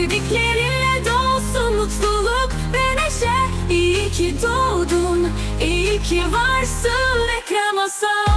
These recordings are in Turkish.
sevdiklerinle dolsun mutluluk ve neşe. İyi ki doğdun, iyi ki varsın Ekrem Asaf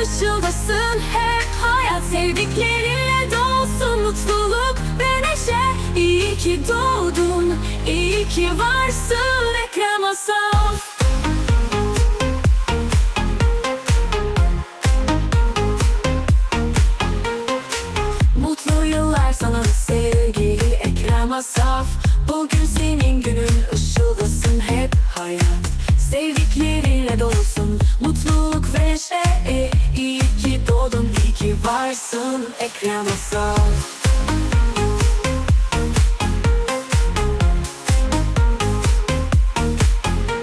günün ışıldasın Hep hayat sevdiklerinle dolsun Mutluluk ve neşe. İyi ki doğdun, iyi ki varsın Ekrem Asaf. Mutlu yıllar sana sevgili Ekrem Asaf. Bugün senin varsın Ekrem Asaf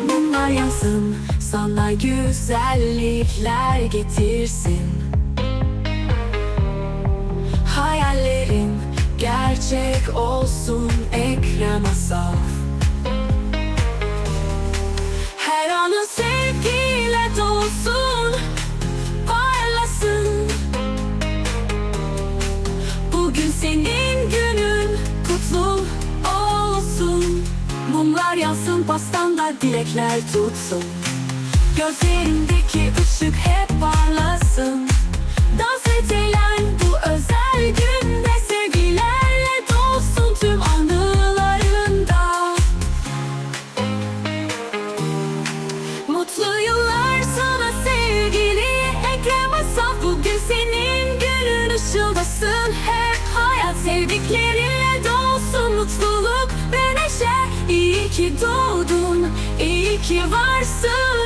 Mumlar yansın sana güzellikler getirsin. Hayallerin gerçek olsun Ekrem Asaf Her anın sevgiyle dolsun senin günün kutlu olsun. Mumlar yansın pastanda dilekler tutsun. Gözlerindeki ışık hep parlasın. Dans et bu özel günde Sevgilerle dolsun tüm anılarında. Mutlu yıllar sana sevgili Ekrem Asaf. Bugün senin günün ışıldasın Hep sevdiklerinle dolsun Mutluluk ve neşe. İyi ki doğdun, iyi ki varsın